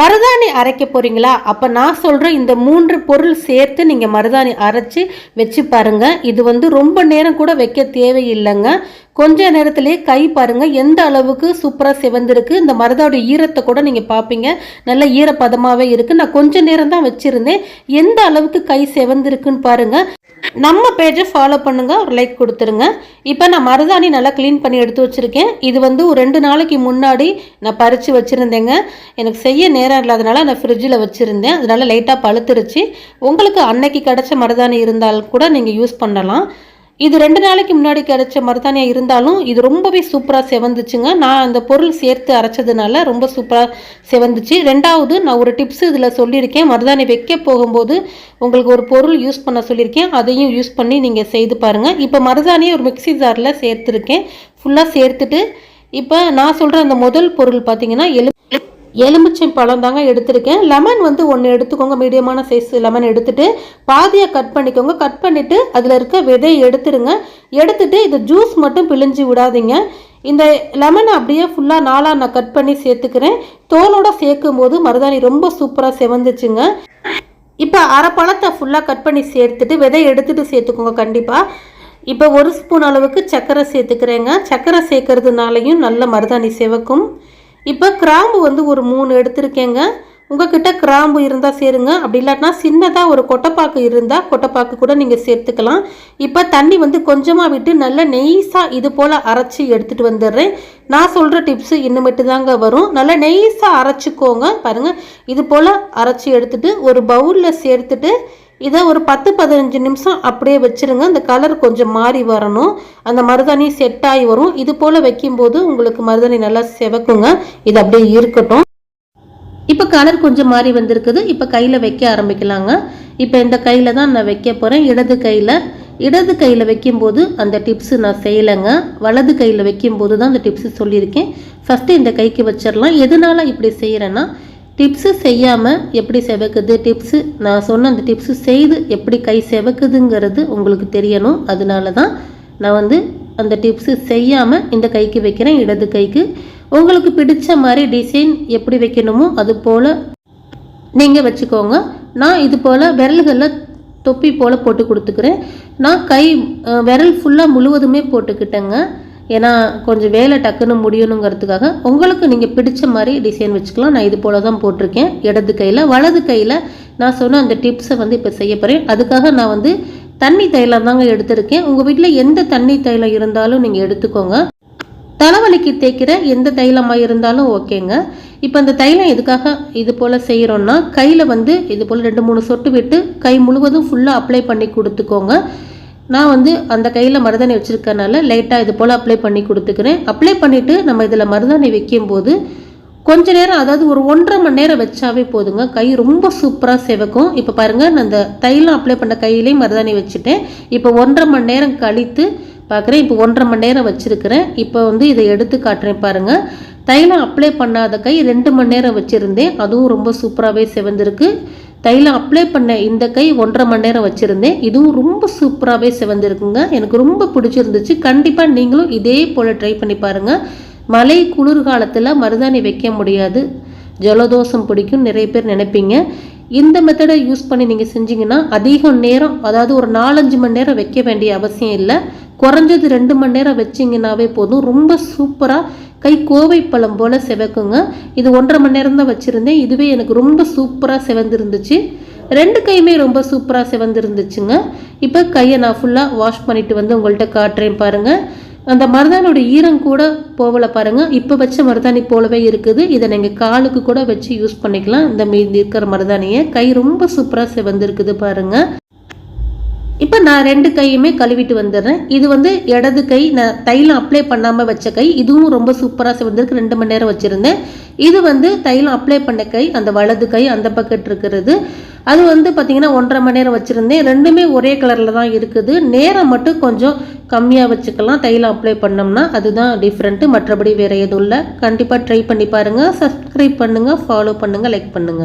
மருதாணி அரைக்க போகிறீங்களா அப்போ நான் சொல்கிற இந்த மூன்று பொருள் சேர்த்து நீங்கள் மருதாணி அரைச்சி வச்சு பாருங்கள் இது வந்து ரொம்ப நேரம் கூட வைக்க தேவையில்லைங்க. கொஞ்ச நேரத்திலேயே கை பாருங்கள் எந்த அளவுக்கு சூப்பராக சிவந்திருக்கு. இந்த மருதாவோட ஈரத்தை கூட நீங்கள் பார்ப்பீங்க நல்ல ஈரப்பதமாகவே இருக்குது நான் கொஞ்ச நேரம் தான் வச்சுருந்தேன். எந்த அளவுக்கு கை சிவந்திருக்குன்னு பாருங்கள் நம்ம பேஜை ஃபாலோ பண்ணுங்க ஒரு லைக் கொடுத்துருங்க. இப்போ நான் மருதாணி நல்லா க்ளீன் பண்ணி எடுத்து வச்சுருக்கேன். இது வந்து ஒரு ரெண்டு நாளைக்கு முன்னாடி நான் பறித்து வச்சுருந்தேங்க. எனக்கு செய்ய நேரம் இல்லாதனால நான் ஃப்ரிட்ஜில் வச்சுருந்தேன். அதனால் லைட்டாக பழுத்துருச்சு. உங்களுக்கு அன்னைக்கு கிடச்ச மருதாணி இருந்தால் கூட நீங்கள் யூஸ் பண்ணலாம். இது ரெண்டு நாளைக்கு முன்னாடி கிடைச்ச மருதாணியாக இருந்தாலும் இது ரொம்பவே சூப்பராக செவந்துச்சுங்க. நான் அந்த பொருள் சேர்த்து அரைச்சதுனால ரொம்ப சூப்பராக செவந்துச்சு. ரெண்டாவது நான் ஒரு டிப்ஸ் இதில் சொல்லியிருக்கேன். மருதாணி வைக்க போகும்போது உங்களுக்கு ஒரு பொருள் யூஸ் பண்ண சொல்லியிருக்கேன். அதையும் யூஸ் பண்ணி நீங்கள் செய்து பாருங்கள் இப்போ மருதாணியை ஒரு மிக்ஸி ஜாரில் சேர்த்துருக்கேன். ஃபுல்லாக சேர்த்துட்டு இப்போ நான் சொல்கிற அந்த முதல் பொருள் பார்த்தீங்கன்னா எலு எலுமிச்சை பழம் தாங்க எடுத்திருக்கேன். லெமன் வந்து ஒன்று எடுத்துக்கோங்க. மீடியமான சைஸ் லெமன் எடுத்துட்டு பாதியாக கட் பண்ணிக்கோங்க. கட் பண்ணிவிட்டு அதில் இருக்க விதையை எடுத்துருங்க. எடுத்துட்டு இது ஜூஸ் மட்டும் பிழிஞ்சு விடாதீங்க. இந்த லெமனை அப்படியே ஃபுல்லாக நாளாக நான் கட் பண்ணி சேர்த்துக்கிறேன். தோலோட சேர்க்கும் போது மருதாணி ரொம்ப சூப்பராக செவந்துச்சுங்க. இப்போ அரை பழத்தை ஃபுல்லாக கட் பண்ணி சேர்த்துட்டு விதை எடுத்துகிட்டு சேர்த்துக்கோங்க கண்டிப்பாக இப்போ ஒரு ஸ்பூன் அளவுக்கு சர்க்கரை சேர்த்துக்கிறேங்க. சர்க்கரை சேர்க்கறதுனாலையும் நல்ல மருதாணி சிவக்கும். இப்போ கிராம்பு வந்து ஒரு மூணு எடுத்திருக்கேங்க. உங்ககிட்ட கிராம்பு இருந்தால் சேருங்க. அப்படி இல்லாட்டினா சின்னதாக ஒரு கொட்டைப்பாக்கு இருந்தால் கொட்டைப்பாக்கு கூட நீங்கள் சேர்த்துக்கலாம். இப்போ தண்ணி வந்து கொஞ்சமாக விட்டு நல்லா நெய்ஸாக இது போல் அரைச்சி எடுத்துகிட்டு வந்துடுறேன். நான் சொல்கிற டிப்ஸு இன்னுமேட்டு தாங்க வரும். நல்லா நெய்ஸாக அரைச்சிக்கோங்க. பாருங்கள் இது போல் அரைச்சி எடுத்துகிட்டு ஒரு பவுலில் சேர்த்துட்டு இதை ஒரு பத்து பதினஞ்சு நிமிஷம் அப்படியே வச்சுருங்க. அந்த கலர் கொஞ்சம் மாறி வரணும். அந்த மருதாணி செட் ஆகி வரும். இது போல் வைக்கும்போது உங்களுக்கு மருதாணி நல்லா செவக்குங்க. இது அப்படியே இருக்கட்டும். இப்போ கலர் கொஞ்சம் மாறி வந்திருக்குது. இப்போ கையில் வைக்க ஆரம்பிக்கலாங்க. இப்போ இந்த கையில் தான் நான் வைக்க போகிறேன் இடது கையில். இடது கையில் வைக்கும்போது அந்த டிப்ஸு நான் செய்யலைங்க. வலது கையில் வைக்கும்போது தான் அந்த டிப்ஸு சொல்லியிருக்கேன். ஃபஸ்ட்டு இந்த கைக்கு வச்சிடலாம். எதனால் இப்படி செய்கிறேன்னா டிப்ஸு செய்யாமல் எப்படி செவக்குது? டிப்ஸு நான் சொன்ன அந்த டிப்ஸு செய்து எப்படி கை செவக்குதுங்கிறது உங்களுக்கு தெரியணும். அதனால தான் நான் வந்து அந்த டிப்ஸு செய்யாமல் இந்த கைக்கு வைக்கிறேன் இடது கைக்கு. உங்களுக்கு பிடிச்ச மாதிரி டிசைன் எப்படி வைக்கணுமோ அது போல் நீங்கள் வச்சுக்கோங்க. நான் இது போல் விரல்களில் தொப்பி போல் போட்டு கொடுத்துக்கிறேன். நான் கை விரல் ஃபுல்லாக முழுவதுமே போட்டுக்கிட்டேங்க. ஏன்னா கொஞ்சம் வேலை டக்குன்னு முடியணுங்கிறதுக்காக உங்களுக்கு நீங்கள் பிடிச்ச மாதிரி டிசைன் வச்சுக்கலாம். நான் இது போல தான் போட்டிருக்கேன். இடது கையில் வலது கையில் நான் சொன்ன அந்த டிப்ஸை வந்து இப்போ செய்ய போகிறேன் அதுக்காக நான் வந்து தண்ணி தைலம் தாங்க எடுத்திருக்கேன். உங்கள் வீட்டில் எந்த தண்ணி தைலம் இருந்தாலும் நீங்கள் எடுத்துக்கோங்க. தலைவலிக்கு தேய்க்கிற எந்த தைலமாக இருந்தாலும் ஓகேங்க. இப்போ அந்த தைலம் எதுக்காக இது போல் செய்கிறோன்னா கையில் வந்து இது போல் ரெண்டு மூணு சொட்டு விட்டு கை முழுவதும் ஃபுல்லாக அப்ளை பண்ணி கொடுத்துக்கோங்க. நான் வந்து அந்த கையில் மருதாணி வச்சுருக்கனால லைட்டாக இது போல் அப்ளை பண்ணி கொடுத்துக்கிறேன். அப்ளை பண்ணிவிட்டு நம்ம இதில் மருதாணி வைக்கும்போது கொஞ்ச நேரம் அதாவது ஒரு ஒன்றரை மணி நேரம் வச்சாவே போதுங்க. கை ரொம்ப சூப்பராக செவக்கும். இப்போ பாருங்கள் நான் அந்த தைலம் அப்ளை பண்ண கையிலையும் மருதாணி வச்சுட்டேன். இப்போ ஒன்றரை மணி நேரம் கழித்து பார்க்குறேன் இப்போ ஒன்றரை மணி நேரம் வச்சுருக்கிறேன். இப்போ வந்து இதை எடுத்து காட்டுறேன் பாருங்கள் தைலம் அப்ளை பண்ணாத கை ரெண்டு மணி நேரம் வச்சுருந்தேன். அதுவும் ரொம்ப சூப்பராகவே செவந்திருக்கு. தைலம் அப்ளை பண்ண இந்த கை ஒன்றரை மணி நேரம் வச்சுருந்தேன். இதுவும் ரொம்ப சூப்பராகவே செவந்திருக்குங்க. எனக்கு ரொம்ப பிடிச்சிருந்துச்சு. கண்டிப்பாக நீங்களும் இதே போல் ட்ரை பண்ணி பாருங்கள் மழை குளிர்காலத்தில் மருதாணி வைக்க முடியாது. ஜலதோஷம் பிடிக்கும் நிறைய பேர் நினைப்பீங்க. இந்த மெத்தடை யூஸ் பண்ணி நீங்கள் செஞ்சீங்கன்னா அதிகம் நேரம் அதாவது ஒரு நாலஞ்சு மணி நேரம் வைக்க வேண்டிய அவசியம் இல்லை. குறைஞ்சது ரெண்டு மணி நேரம் வச்சிங்கனாவே போதும். ரொம்ப சூப்பராக கை கோவை பழம் போல் செவக்குங்க. இது ஒன்றரை மணி நேரம் தான் வச்சுருந்தேன். இதுவே எனக்கு ரொம்ப சூப்பராக செவந்திருந்துச்சு. ரெண்டு கையுமே ரொம்ப சூப்பராக செவந்திருந்துச்சுங்க. இப்போ கையை நான் ஃபுல்லாக வாஷ் பண்ணிட்டு வந்து உங்கள்கிட்ட காட்டுறேன் பாருங்கள் அந்த மருதானோட ஈரம் கூட போகல பாருங்க. இப்போ வச்ச மருதாணி போலவே இருக்குது. இதை நீங்கள் காலுக்கு கூட வச்சு யூஸ் பண்ணிக்கலாம். இந்த மீதி இருக்கிற மருதாணியை. கை ரொம்ப சூப்பராக செவந்திருக்குது பாருங்கள் இப்போ நான் ரெண்டு கையுமே கழுவிட்டு வந்துடுறேன். இது வந்து இடது கை நான் தைலம் அப்ளை பண்ணாமல் வச்ச கை இதுவும் ரொம்ப சூப்பராக செவந்திருக்கு. ரெண்டு மணி நேரம் வச்சுருந்தேன். இது வந்து தைலம் அப்ளை பண்ண கை அந்த வலது கை அந்த பக்கெட் இருக்கிறது. அது வந்து பார்த்திங்கன்னா ஒன்றரை மணி நேரம் வச்சுருந்தேன். ரெண்டுமே ஒரே கலரில் தான் இருக்குது. நேரம் மட்டும் கொஞ்சம் கம்மியாக வச்சுக்கலாம். தைலம் அப்ளை பண்ணோம்னா அதுதான் டிஃப்ரெண்ட்டு மற்றபடி வேறு எதுவும் இல்லை. கண்டிப்பாக ட்ரை பண்ணி பாருங்கள் சப்ஸ்கிரைப் பண்ணுங்கள் ஃபாலோ பண்ணுங்கள் லைக் பண்ணுங்கள்